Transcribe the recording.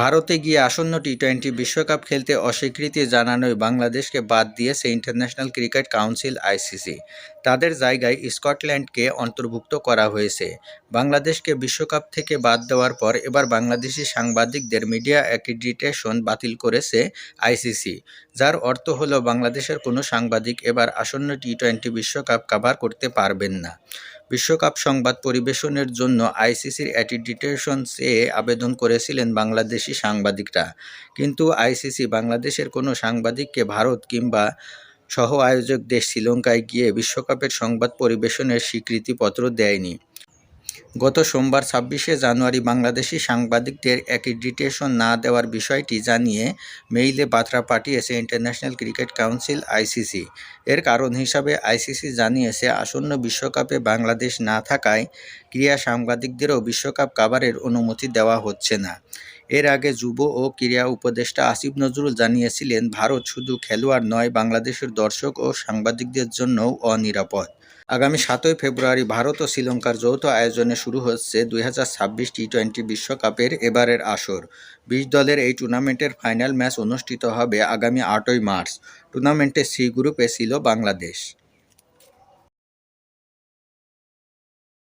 ভারতে গিয়ে আসন্ন টি টোয়েন্টি বিশ্বকাপ খেলতে অস্বীকৃতি জানানোয় বাংলাদেশকে বাদ দিয়েছে ইন্টারন্যাশনাল ক্রিকেট কাউন্সিল আইসিসি তাদের জায়গায় স্কটল্যান্ডকে অন্তর্ভুক্ত করা হয়েছে। বাংলাদেশকে বিশ্বকাপ থেকে বাদ দেওয়ার পর এবার বাংলাদেশি সাংবাদিকদের মিডিয়া অ্যাক্রিডিটেশন বাতিল করেছে আইসিসি যার অর্থ হলো, বাংলাদেশের কোনো সাংবাদিক এবার আসন্ন টি টোয়েন্টি বিশ্বকাপ কাভার করতে পারবেন না। বিশ্বকাপ সংবাদ পরিবেশনের জন্য আইসিসির অ্যাটিডিটেশন চেয়ে আবেদন করেছিলেন বাংলাদেশি সাংবাদিকরা। কিন্তু আইসিসি বাংলাদেশের কোনো সাংবাদিককে ভারত কিংবা সহ আয়োজক দেশ শ্রীলঙ্কায় গিয়ে বিশ্বকাপের সংবাদ পরিবেশনের স্বীকৃতিপত্র দেয়নি। গত সোমবার ছাব্বিশে জানুয়ারি বাংলাদেশি সাংবাদিকদের অ্যাক্রিডিটেশন না দেওয়ার বিষয়টি জানিয়ে মেইলে বার্তা পাঠিয়েছে ইন্টারন্যাশনাল ক্রিকেট কাউন্সিল, আইসিসি। এর কারণ হিসাবে আইসিসি জানিয়েছে, আসন্ন বিশ্বকাপে বাংলাদেশ না থাকায় ক্রীড়া সাংবাদিকদেরও বিশ্বকাপ কাভারের অনুমতি দেওয়া হচ্ছে না। এর আগে যুব ও ক্রীড়া উপদেষ্টা আসিফ নজরুল জানিয়েছিলেন, ভারত শুধু খেলোয়াড় নয়, বাংলাদেশের দর্শক ও সাংবাদিকদের জন্যও অনিরাপদ। আগামী সাতই ফেব্রুয়ারি ভারত ও শ্রীলঙ্কার যৌথ আয়োজনে শুরু হচ্ছে দুই হাজার ছাব্বিশ টি টোয়েন্টি বিশ্বকাপের এবারের আসর। বিশ দলের এই টুর্নামেন্টের ফাইনাল ম্যাচ অনুষ্ঠিত হবে আগামী আটই মার্চ। টুর্নামেন্টে সি গ্রুপে ছিল বাংলাদেশ।